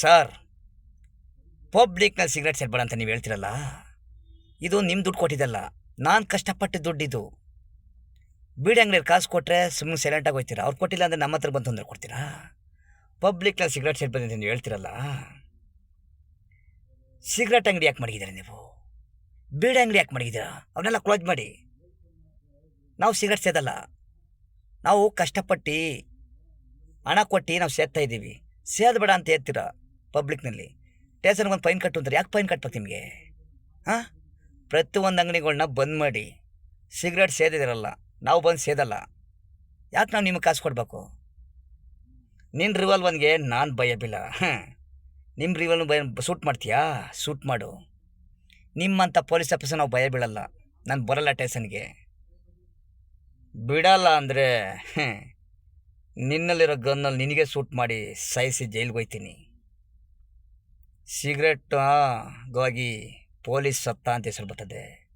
Sir ಪಬ್ಲಿಕ್ನಲ್ಲಿ cigarette ಸೇರ್ಬೇಡ ಅಂತ ನೀವು ಹೇಳ್ತಿರಲ್ಲ? ಇದು ನಿಮ್ಮ ದುಡ್ಡು ಕೊಟ್ಟಿದ್ದಲ್ಲ, ನಾನು ಕಷ್ಟಪಟ್ಟು ದುಡ್ಡಿದು ಬೀಡಿ ಅಂಗಡಿಯಲ್ಲಿ ಕಾಸು ಕೊಟ್ಟರೆ ಸುಮ್ಮನೆ ಸೈಲೆಂಟಾಗಿ ಹೋಗ್ತೀರಾ ಅವ್ರು ಕೊಟ್ಟಿಲ್ಲ ಅಂದರೆ ನಮ್ಮ ಹತ್ರ ಬಂದು ತೊಂದರೆ ಕೊಡ್ತೀರಾ? ಪಬ್ಲಿಕ್ನಲ್ಲಿ ಸಿಗರೇಟ್ ಸೇರ್ಬೋದು ಅಂತ ನೀವು ಹೇಳ್ತಿರಲ್ಲ? ಸಿಗರೇಟ್ ಅಂಗಡಿ ಯಾಕೆ ಮಡಗಿದ್ದೀರಾ ನೀವು? ಬೀಡಿ ಅಂಗಡಿ ಯಾಕೆ ಮಡಗಿದ್ದೀರಾ? ಅವನ್ನೆಲ್ಲ ಕ್ಲೋಸ್ ಮಾಡಿ. ನಾವು ಸಿಗರೇಟ್ ಸೇದಲ್ಲ. ನಾವು ಕಷ್ಟಪಟ್ಟು ಹಣ ಕೊಟ್ಟು ನಾವು ಸೇದ್ತಾ ಇದ್ದೀವಿ. ಸೇದಬೇಡ ಅಂತ ಹೇಳ್ತೀರಾ? ಪಬ್ಲಿಕ್ನಲ್ಲಿ ಟೇಸನ್ಗೆ ಒಂದು ಫೈನ್ ಕಟ್ಟು ಅಂತಾರೆ. ಯಾಕೆ ಫೈನ್ ಕಟ್ಬೇಕು ನಿಮಗೆ? ಹಾಂ? ಪ್ರತಿಯೊಂದು ಅಂಗಡಿಗಳನ್ನ ಬಂದ್ ಮಾಡಿ. ಸಿಗರೇಟ್ ಸೇದಿದಿರಲ್ಲ. ನಾವು ಬಂದು ಸೇದಲ್ಲ. ಯಾಕೆ ನಾವು ನಿಮಗೆ ಕಾಸು ಕೊಡಬೇಕು? ನಿನ್ನ ರಿವಾಲ್ವನ್ಗೆ ನಾನು ಭಯ ಬಿಲ್ಲ. ಹಾಂ. ನಿಮ್ಮ ರಿವಾಲ್ ಭಯ ಸೂಟ್ ಮಾಡ್ತೀಯಾ? ಸೂಟ್ ಮಾಡು. ನಿಮ್ಮಂಥ ಪೊಲೀಸ್ ಆಫೀಸರ್ ನಾವು ಭಯ ಬೀಳಲ್ಲ. ನಾನು ಬರಲ್ಲ ಟೇಸನ್ಗೆ ಬಿಡಲ್ಲ ಅಂದರೆ ನಿನ್ನಲ್ಲಿರೋ ಗನ್ನಲ್ಲಿ ನಿನಗೆ ಸೂಟ್ ಮಾಡಿ ಸಾಯಿಸಿ ಜೈಲಿಗೆ ಹೋಯ್ತೀನಿ. ಸಿಗರೆಟ್ಗಾಗಿ ಪೊಲೀಸ್ ಸತ್ತ ಅಂತ ಹೆಸರು ಬರ್ತದೆ.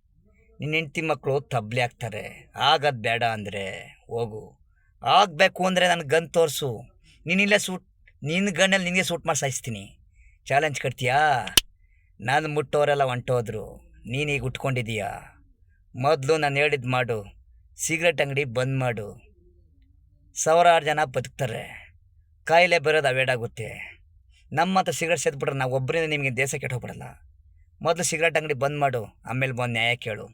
ನಿನ್ನ ಹೆಂಡ್ತಿ ಮಕ್ಕಳು ತಬ್ಲಿ ಆಗ್ತಾರೆ. ಆಗದು ಬೇಡ ಅಂದರೆ ಹೋಗು. ಆಗಬೇಕು ಅಂದರೆ ನನ್ನ ಗನ್ ತೋರಿಸು. ನೀನಿಲ್ಲೇ ಸೂಟ್ ನಿನ್ನ ಗಣ್ಣಲ್ಲಿ ನಿನಗೆ ಸೂಟ್ ಮಾಡಿ ಸಾಯಿಸ್ತೀನಿ. ಚಾಲೆಂಜ್ ಕಟ್ತೀಯಾ? ನಾನು ಮುಟ್ಟೋರೆಲ್ಲ ಹೊಂಟೋದ್ರು ನೀನೀಗ ಉಟ್ಕೊಂಡಿದ್ದೀಯಾ ಮೊದಲು ನಾನು ಹೇಳಿದ್ದು ಮಾಡು. ಸಿಗರೆಟ್ ಅಂಗಡಿ ಬಂದ್ ಮಾಡು. ಸಾವಿರಾರು ಜನ ಬದುಕ್ತಾರೆ. ಕಾಯಿಲೆ ಬರೋದು ಅವೇಡ್ ಆಗುತ್ತೆ. ನಮ್ಮ ಹತ್ರ ಸಿಗರೆಟ್ ಸೇದ್ಬಿಟ್ರೆ ನಾವು ಒಬ್ಬರಿಂದ ನಿಮಗೆ ದೇಶ ಕೆಟ್ಟು ಹೋಗ್ಬಿಡಲ್ಲ ಮೊದಲು ಸಿಗರೇಟ್ ಅಂಗಡಿ ಬಂದ್ ಮಾಡು, ಆಮೇಲೆ ಬಂದು ನ್ಯಾಯ ಕೇಳು.